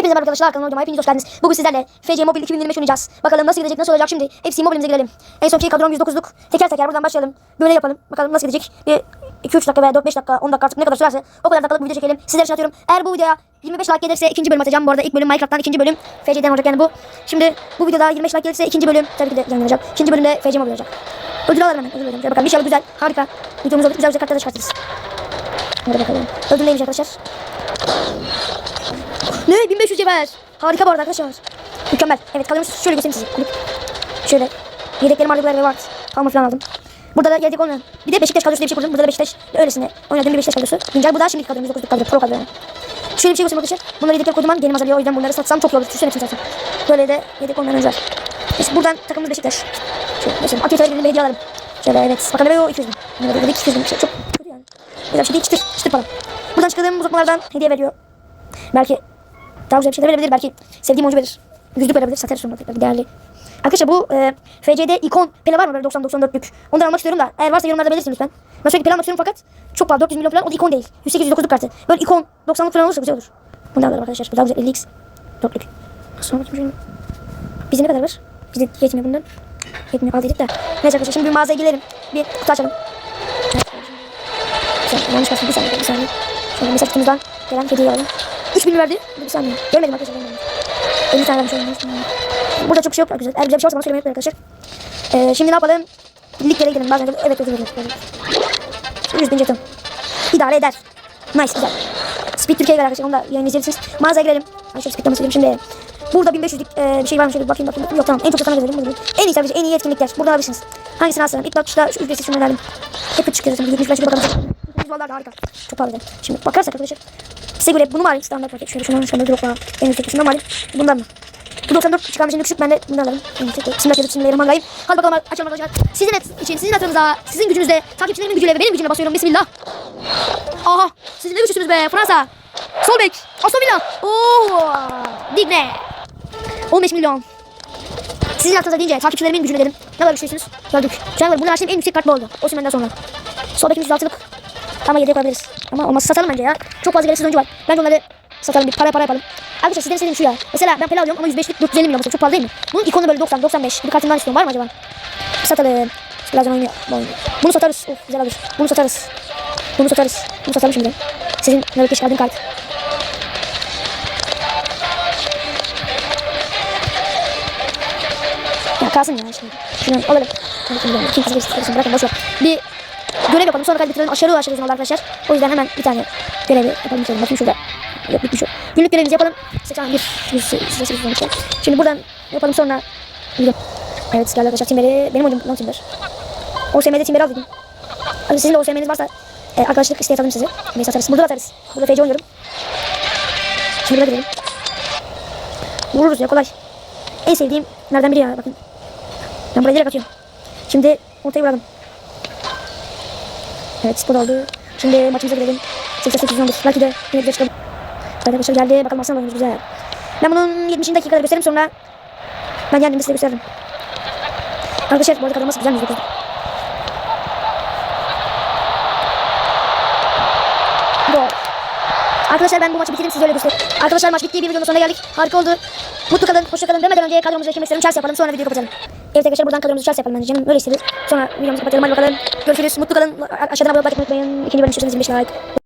Hepinize merhaba arkadaşlar kanalıma videoma hepiniz hoş geldiniz. Bugün sizlerle FC Mobile 2025 oynayacağız. Bakalım nasıl gidecek nasıl olacak şimdi. FC Mobile'imize girelim. En sonki kadrom 109'luk. Teker teker buradan başlayalım. Böyle yapalım. Bakalım nasıl gidecek. Bir 2-3 dakika veya 4-5 dakika 10 dakika artık ne kadar sürerse o kadar dakikalık bir video çekelim. Sizler için atıyorum. Eğer bu videoya 25 like gelirse ikinci bölüm atacağım. Bu arada ilk bölüm Minecraft'tan ikinci bölüm FC'den olacak yani bu. Şimdi bu videoda 25 like gelirse ikinci bölüm tabii ki de yayınlanacak. İkinci bölümde FC Mobile olacak. Ödül alırım hemen. Ödül veriyorum. Şöyle bakalım. İnşallah güzel. Harika. Videomuz olur. Güzel güzel kartlar da çıkartırız. Hadi bakalım. Ödül neymiş arkadaşlar? Ne? 1500 cevher. Harika bu arada arkadaşlar. Mükemmel. Evet kalıyormuş. Şöyle göstereyim size. Kulüp. Şöyle. Yedeklerim vardı ve var. Palma falan aldım. Burada da yedek olmayan. Bir de Beşiktaş kadrosu diye bir şey kurdum. Burada da Beşiktaş öylesine oynadığım bir Beşiktaş kadrosu. Güncel bu da şimdiki kadro. 9 kadro. Pro kadro yani. Şöyle bir şey göstereyim arkadaşlar. Bunları yedekler koydum an gelim azalıyor. O yüzden bunları satsam çok iyi olur. Şu sene için satsam. Böyle de yedek olmayan oyuncular. İşte buradan takımımız Beşiktaş. Şöyle mesela aktiviteler birinde hediye alırım. Şöyle evet. Bakalım o 200 bin. Bunları dedik 200 bin. Şey, çok kötü yani. Güzel bir şey değil. Çıtır. Çıtır para. Buradan çıkardığım uzatmalardan hediye veriyor. Belki daha güzel bir şeyler verebilir. Belki sevdiğim oyuncu verir. Yüzlük verebilir. Satarız sonra tekrar değerli. Arkadaşlar bu e, FC'de ikon pele var mı böyle 90-94'lük? Ondan almak istiyorum da eğer varsa yorumlarda belirtin lütfen. Ben sürekli pele almak istiyorum fakat çok pahalı 400 milyon falan o da ikon değil. 108-109'luk kartı. Böyle ikon 90'lık falan olursa güzel olur. Bunu da alırım arkadaşlar. Bu daha güzel 50x 4'lük. Nasıl olmak şimdi? Bizde ne kadar var? Bizde yetmiyor bundan. Yetmiyor al dedik de. Neyse arkadaşlar şimdi bir mağazaya girelim. Bir kutu açalım. Sen yanlış kalsın bir saniye bir saniye. Şöyle mesaj kutumuzdan gelen hediye alalım. 3000 verdi. Bir saniye. Görmedim arkadaşlar. Görmedim. 50 tane vermiş oldum. Burada çok şey yok arkadaşlar. Eğer güzel bir şey varsa bana söylemeyi unutmayın arkadaşlar. Ee, şimdi ne yapalım? Liglere gidelim. Bazen evet özür dilerim. 100 bin jeton. İdare eder. Nice güzel. Speed Türkiye'ye gel arkadaşlar. Onu da yayınlayabilirsiniz. Mağazaya girelim. Ay şöyle speed'den bahsedeyim şimdi. Burada 1500'lik e, bir şey var mı? Şöyle bakayım bakayım. Yok tamam. En çok. Bunu verelim. En iyi tabii en iyi etkinlikler. Buradan alabilirsiniz. Hangisini alsın? İlk bakışta şu ücretsiz şunu verelim. Hep çıkıyor zaten. 70 flash bakalım. Vallahi harika. Çok pahalı. Şimdi bakarsak arkadaşlar. Size göre bunu mu alayım? Standart paket. Şöyle şunu şunu drop var. En yüksek şundan mı alayım? Bundan mı? Bu 94 çıkarmış şimdi küçük ben de bundan alayım. En yüksek. Bismillah yazıp bismillahirrahmanirrahim. Hadi bakalım açalım arkadaşlar. Sizin et için, sizin hatırınıza, sizin gücünüzde, takipçilerimin gücüyle ve benim gücümle basıyorum. Bismillah. Aha. Sizin ne güçlüsünüz be Fransa. Sol bek. Aston Villa. Oo. Digne. 15 milyon. Sizin hatırınıza deyince takipçilerimin gücüne dedim. Ne kadar güçlüsünüz? Gördük. Canavar. Bunu açtığım en yüksek kart bu oldu. O sümenden sonra. Sol bekimiz 106'lık. Ama yedek alabiliriz. Ama olmaz satalım bence ya. Çok fazla gereksiz oyuncu var. Bence onları satalım bir para para yapalım. Arkadaşlar sizden istediğim şu ya. Mesela ben pele alıyorum ama 105'lik 450 milyon mesela çok pahalı değil mi? Bunun ikonu böyle 90 95. Bir kartından istiyorum var mı acaba? Satalım. Birazdan oyunu. Bunu satarız. Of güzel alır. Bunu satarız. Bunu satarız. Bunu satalım şimdi. Sizin nöbette çıkardığım kart. Ya kalsın ya şimdi. Şunu alalım. Kim geçti? Bırakın boş ver. Bir görev yapalım sonra kaybettirelim. Aşırı aşırı uzun arkadaşlar. O yüzden hemen bir tane görevi yapalım. Şöyle bakayım şurada. Yok bitmiş o. Günlük görevimizi yapalım. 81. 108 Şimdi buradan yapalım sonra gidelim. Evet geldi arkadaşlar Timber'i. Benim oyuncum lan Timber. OSM'de Timber'i aldım. Hadi sizin de OSM'niz varsa e, arkadaşlık isteği atalım size. Neyse atarız. Burada da atarız. Burada FC oynuyorum. Şimdi burada gidelim. Vururuz ya kolay. En sevdiğim nereden biri ya bakın. Ben buraya direkt atıyorum. Şimdi ortaya vuralım. Evet skor oldu. Şimdi maçımıza girelim. 88 oldu. Belki de yine güzel çıkalım. Arkadaşlar geldi. Bakalım aslında oyunumuz güzel. Ben bunun 70. dakikada gösteririm sonra ben kendimi size gösteririm. Arkadaşlar bu arada kazanması güzel mi? Gol. Arkadaşlar ben bu maçı bitireyim size öyle göstereyim. Arkadaşlar maç bitti bir videonun sonuna geldik. Harika oldu. Mutlu kalın, hoşça kalın demeden önce kadromuzu eklemek isterim. Chelsea yapalım sonra videoyu kapatalım. Evet arkadaşlar buradan kadromuzu Chelsea yapalım bence canım öyle istedi. Sonra videomuzu kapatalım hadi bakalım. Görüşürüz. Mutlu kalın. Aşağıdan abone olmayı unutmayın. İkinci bölüm istiyorsanız 25 like.